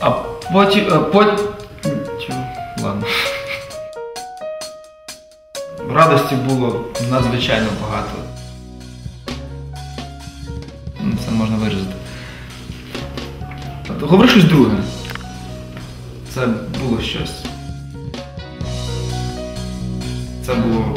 А потім. Потім. Ладно. Радості було надзвичайно багато. Це можна вирізати. Говори щось друге. Це було щось. Це було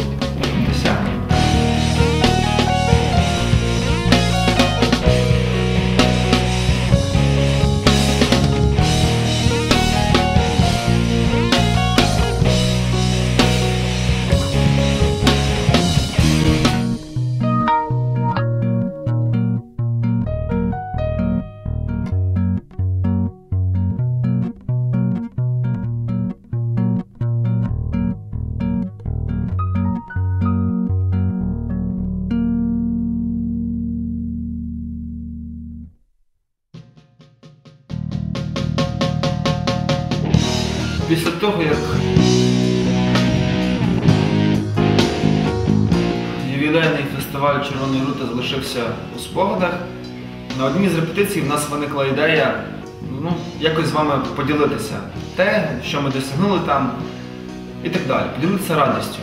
Того, ювілейний фестиваль Червоної рути залишився у спогадах, на одній з репетицій в нас виникла ідея ну, якось з вами поділитися те, що ми досягнули там, і так далі. Поділитися радістю.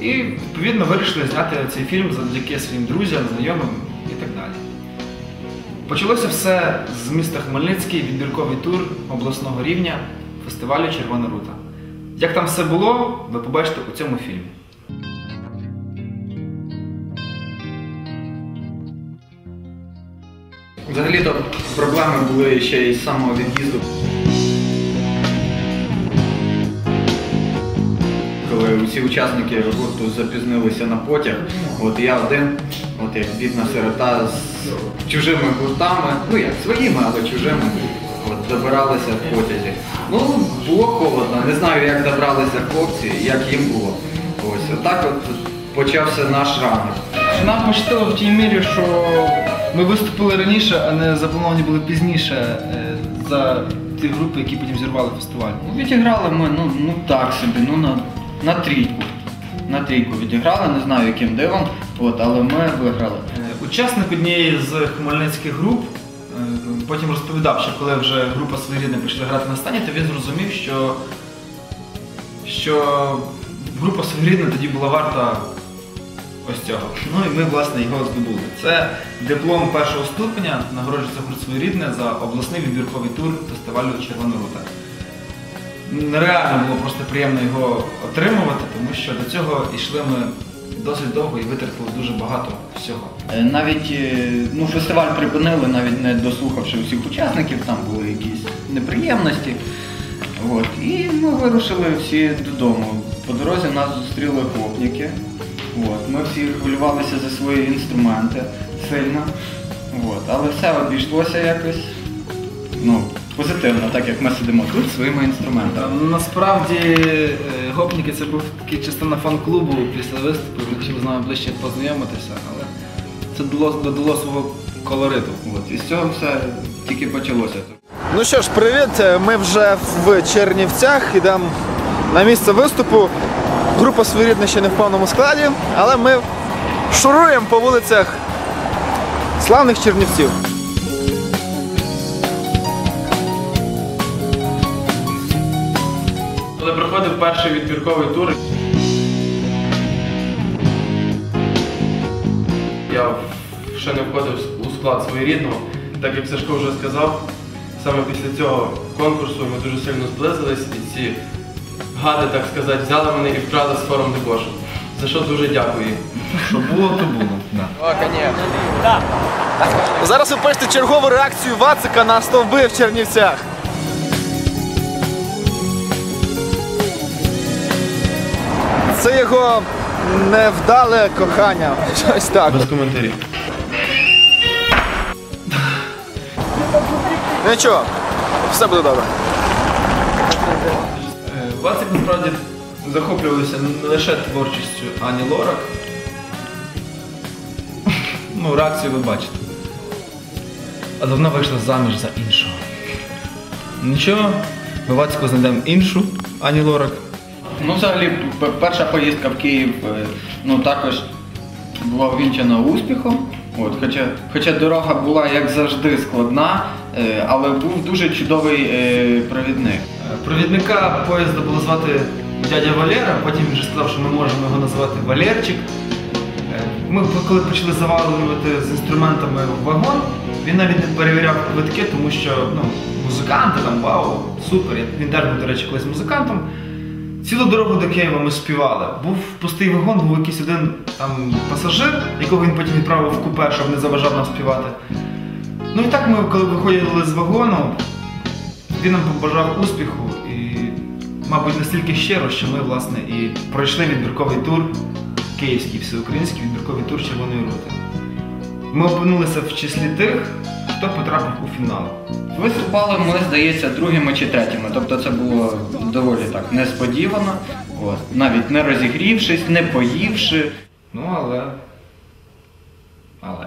І відповідно вирішили зняти цей фільм завдяки своїм друзям, знайомим і так далі. Почалося все з міста Хмельницький, відбірковий тур обласного рівня фестивалю Червона рута. Як там все було, ви побачите у цьому фільмі. Взагалі-то проблеми були ще із самого від'їзду. Коли усі учасники гурту запізнилися на потяг, от я один, от як бідна сирота з чужими гуртами, ну як своїми, але чужими, от добиралися в потязі. Ну, було холодно, не знаю, як добралися хлопці, як їм було. Ось, отак от почався наш ранок. Нам пощастило в тій мірі, що ми виступили раніше, а не заплановані були пізніше е, за ті групи, які потім зірвали фестиваль. Ну, відіграли ми, ну, ну так собі, ну на, на трійку. На трійку відіграли, не знаю яким дивом, от, але ми виграли. Е, Учасник однієї з хмельницьких груп потім розповідав, що коли вже група своєрідна почала грати на сцені, то він зрозумів, що, що група своєрідна тоді була варта ось цього. Ну і ми, власне, його здобули. Це диплом першого ступеня, нагороджується гурт своєрідне за обласний відбірковий тур фестивалю Червона рута. Нереально було просто приємно його отримувати, тому що до цього йшли ми досить довго і витратили дуже багато всього. Е, Навіть е, ну, фестиваль припинили, навіть не дослухавши всіх учасників, там були якісь неприємності. От. І ми вирушили всі додому. По дорозі нас зустріли хлопники. От. Ми всі хвилювалися за свої інструменти сильно. От. Але все обійшлося якось ну, позитивно, так як ми сидимо тут своїми інструментами. Насправді е, гопніки це був такий частина фан-клубу після виступу, він хотів з нами ближче познайомитися, але це додало, додало свого колориту. От. І з цього все тільки почалося. Ну що ж, привіт. Ми вже в Чернівцях йдемо на місце виступу. Група своєрідна ще не в повному складі, але ми шуруємо по вулицях славних Чернівців. Коли проходив перший відбірковий тур, Я ще не входив у склад своєрідного, так як Сашко вже сказав, саме після цього конкурсу ми дуже сильно зблизились і ці гади, так сказати, взяли мене і вкрали з форум дебошу. За що дуже дякую їм. що було, то було. Да. Зараз ви бачите чергову реакцію Вацика на стовби в Чернівцях. Це його невдале кохання. Щось так. Без коментарів. Ну Нічого, все буде добре. Е, Вацик насправді захоплювався не лише творчістю Ані Лорак. Ну, реакцію ви бачите. Але вона вийшла заміж за іншого. Нічого, ми Вацьку знайдемо іншу Ані Лорак. Ну, взагалі, перша поїздка в Київ е, ну, також була увінчена успіхом. От, хоча, хоча дорога була, як завжди, складна, Е, Але був дуже чудовий е, провідник. Провідника поїзда було звати дядя Валера, потім він вже сказав, що ми можемо його називати Валерчик. Ми коли почали завалювати з інструментами вагон, він навіть не перевіряв квитки, тому що ну, музиканти там, вау, супер. Він теж був, до речі, колись музикантом. Цілу дорогу до Києва ми співали. Був пустий вагон, був якийсь один там пасажир, якого він потім відправив в купе, щоб не заважав нам співати. Ну і так ми, коли виходили з вагону, він нам побажав успіху і, мабуть, настільки щиро, що ми, власне, і пройшли відбірковий тур, київський всеукраїнський відбірковий тур Червоної роти. Ми опинилися в числі тих, хто потрапив у фінал. Виступали ми, здається, другими чи третіми. Тобто це було доволі так несподівано. От. Навіть не розігрівшись, не поївши. Ну, але. Але.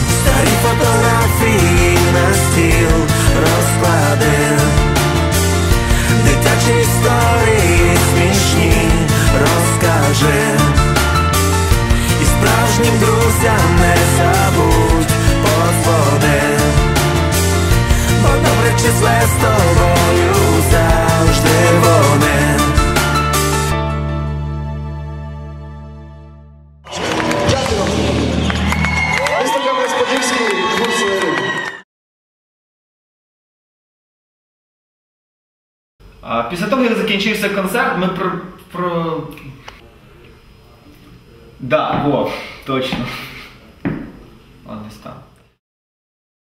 А Після того, як закінчився концерт, ми про. про... Да, во, точно. Ладно, став.